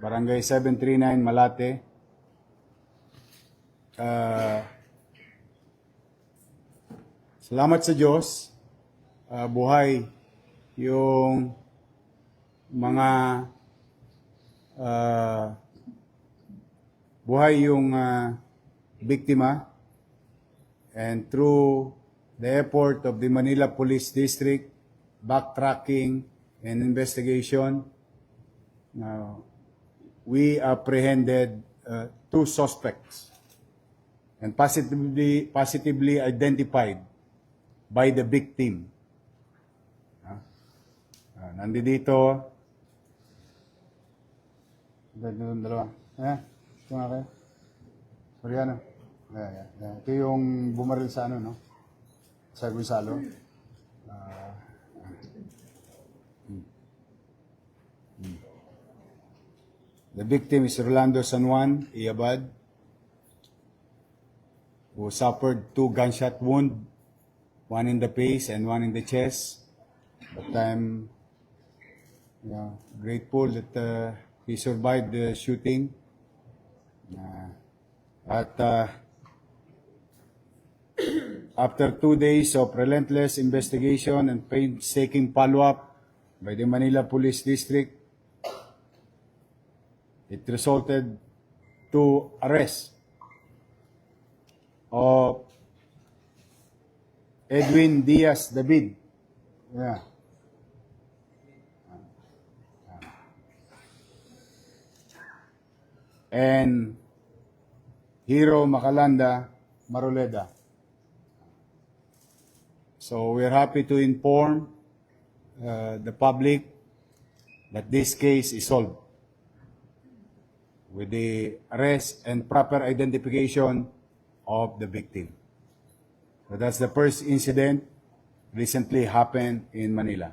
Barangay 739, Malate. Ah, salamat sa Diyos. Ah, buhay yung mga ah, buhay yung ah, biktima and through the effort of the Manila Police District, backtracking and investigation, uh, we apprehended uh, two suspects and positively, positively identified by the victim. Ah, ah, nandito, Dito yung dalawa. Eh, ito nga kayo. Soriano. Yeah, yeah, yeah. Ito yung bumaril sa ano, no? Sa Gonzalo. The victim is Rolando San Juan Iabad, who suffered two gunshot wound, one in the face and one in the chest. But I'm yeah, grateful that uh, he survived the shooting. Uh, at uh, after two days of relentless investigation and painstaking follow-up by the Manila Police District, it resulted to arrest of Edwin Diaz David. Yeah. And Hero Macalanda Maruleda. So we're happy to inform uh, the public that this case is solved with the arrest and proper identification of the victim. So that's the first incident recently happened in Manila.